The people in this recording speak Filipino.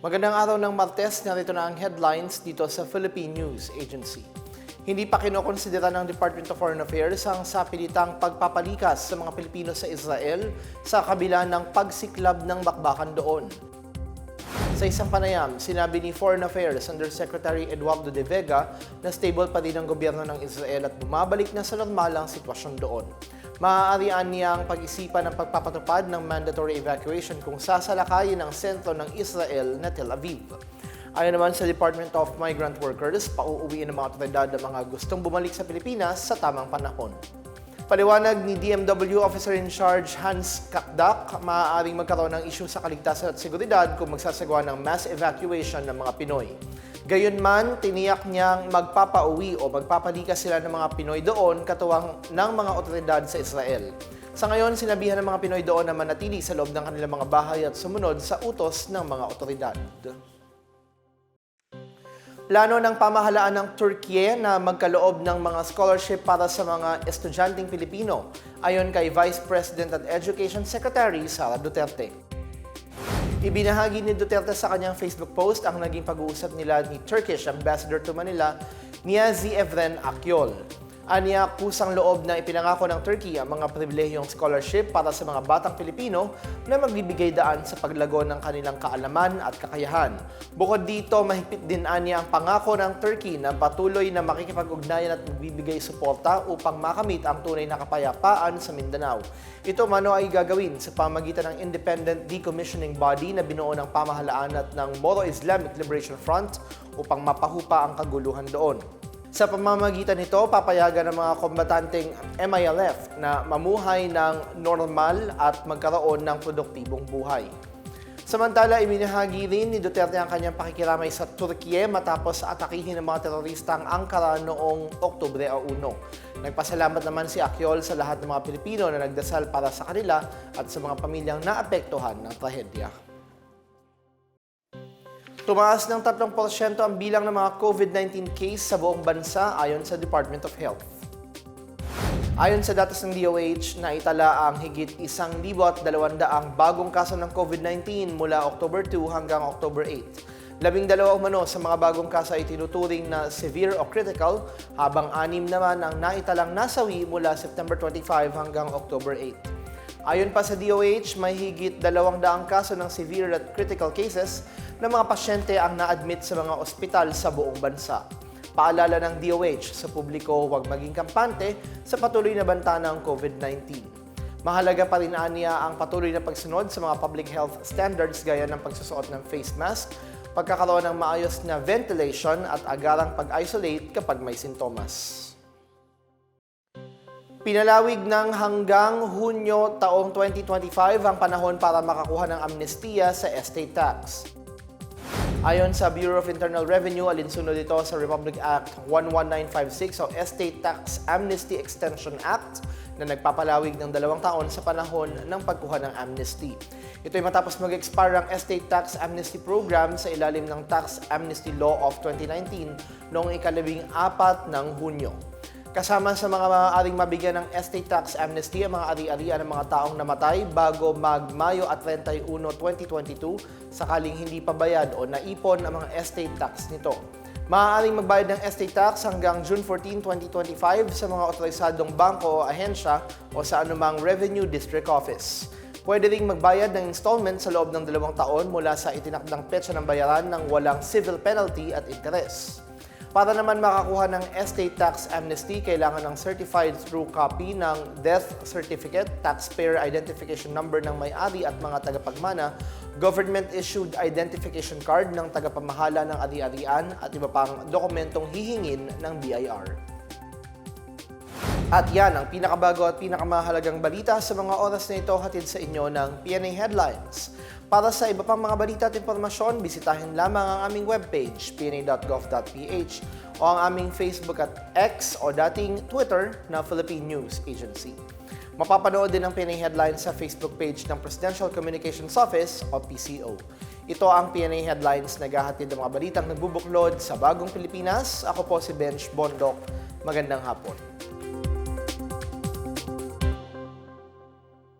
Magandang araw ng Martes, narito na ang headlines dito sa Philippine News Agency. Hindi pa kinokonsidera ng Department of Foreign Affairs ang sapilitang pagpapalikas sa mga Pilipino sa Israel sa kabila ng pagsiklab ng bakbakan doon. Sa isang panayam, sinabi ni Foreign Affairs Undersecretary Eduardo de Vega na stable pa din ang gobyerno ng Israel at bumabalik na sa normal ang sitwasyon doon. Maaarian niyang pag-isipan ang pagpapatupad ng mandatory evacuation kung sasalakayin ang sentro ng Israel na Tel Aviv. Ayon naman sa Department of Migrant Workers, pauuwiin ng mga otoridad ang mga gustong bumalik sa Pilipinas sa tamang panahon. Paliwanag ni DMW Officer in Charge Hans Kakdak, maaaring magkaroon ng isyu sa kaligtasan at seguridad kung magsasagawa ng mass evacuation ng mga Pinoy. Gayunman, tiniyak niyang magpapauwi o magpapalikas sila ng mga Pinoy doon katuwang ng mga otoridad sa Israel. Sa ngayon, sinabihan ng mga Pinoy doon na manatili sa loob ng kanilang mga bahay at sumunod sa utos ng mga otoridad. Plano ng pamahalaan ng Turkey na magkaloob ng mga scholarship para sa mga estudyanteng Pilipino, ayon kay Vice President at Education Secretary Sara Duterte. Ibinahagi ni Duterte sa kanyang Facebook post ang naging pag-uusap nila ni Turkish Ambassador to Manila, Niyazi Evren Akyol. Aniya, kusang loob na ipinangako ng Turkey ang mga pribilehiyong scholarship para sa mga batang Pilipino na magbibigay daan sa paglago ng kanilang kaalaman at kakayahan. Bukod dito, mahigpit din aniya ang pangako ng Turkey na patuloy na makikipag-ugnayan at magbibigay suporta upang makamit ang tunay na kapayapaan sa Mindanao. Ito mano ay gagawin sa pamagitan ng independent decommissioning body na binuo ng pamahalaan at ng Moro Islamic Liberation Front upang mapahupa ang kaguluhan doon. Sa pamamagitan nito, papayagan ng mga kombatanteng MILF na mamuhay ng normal at magkaroon ng produktibong buhay. Samantala, iminahagi rin ni Duterte ang kanyang pakikiramay sa Turkiye matapos atakihin ng mga terorista ang Ankara noong Oktubre 1. Nagpasalamat naman si Akyol sa lahat ng mga Pilipino na nagdasal para sa kanila at sa mga pamilyang naapektuhan ng trahedya. Tumaas ng 3% ang bilang ng mga COVID-19 case sa buong bansa ayon sa Department of Health. Ayon sa datos ng DOH, naitala ang higit 1,200 ang bagong kaso ng COVID-19 mula October 2 hanggang October 8. Labing dalawa umano sa mga bagong kaso ay tinuturing na severe o critical, habang anim naman ang naitalang nasawi mula September 25 hanggang October 8. Ayon pa sa DOH, may higit dalawang daang kaso ng severe at critical cases na mga pasyente ang na-admit sa mga ospital sa buong bansa. Paalala ng DOH sa publiko huwag maging kampante sa patuloy na banta ng COVID-19. Mahalaga pa rin aniya ang patuloy na pagsunod sa mga public health standards gaya ng pagsusuot ng face mask, pagkakaroon ng maayos na ventilation at agarang pag-isolate kapag may sintomas. Pinalawig ng hanggang Hunyo taong 2025 ang panahon para makakuha ng amnestiya sa estate tax. Ayon sa Bureau of Internal Revenue, alinsunod ito sa Republic Act 11956 o Estate Tax Amnesty Extension Act na nagpapalawig ng dalawang taon sa panahon ng pagkuha ng amnesty. Ito ay matapos mag-expire ang Estate Tax Amnesty Program sa ilalim ng Tax Amnesty Law of 2019 noong ikalabing apat ng Hunyo. Kasama sa mga maaaring mabigyan ng estate tax amnesty ang mga ari-arian ng mga taong namatay bago mag-Mayo at 31, 2022 sakaling hindi pa bayad o naipon ang mga estate tax nito. Maaaring magbayad ng estate tax hanggang June 14, 2025 sa mga otorisadong bangko o ahensya o sa anumang Revenue District Office. Pwede ring magbayad ng installment sa loob ng dalawang taon mula sa itinakdang petsa ng bayaran ng walang civil penalty at interest. Para naman makakuha ng estate tax amnesty, kailangan ng certified true copy ng death certificate, taxpayer identification number ng may-ari at mga tagapagmana, government-issued identification card ng tagapamahala ng ari-arian at iba pang dokumentong hihingin ng BIR. At yan ang pinakabago at pinakamahalagang balita sa mga oras na ito hatid sa inyo ng PNA Headlines. Para sa iba pang mga balita at impormasyon, bisitahin lamang ang aming webpage, pna.gov.ph o ang aming Facebook at X o dating Twitter na Philippine News Agency. Mapapanood din ang PNA Headlines sa Facebook page ng Presidential Communications Office o PCO. Ito ang PNA Headlines na gahatid ng mga balitang nagbubuklod sa bagong Pilipinas. Ako po si Bench Bondok. Magandang hapon.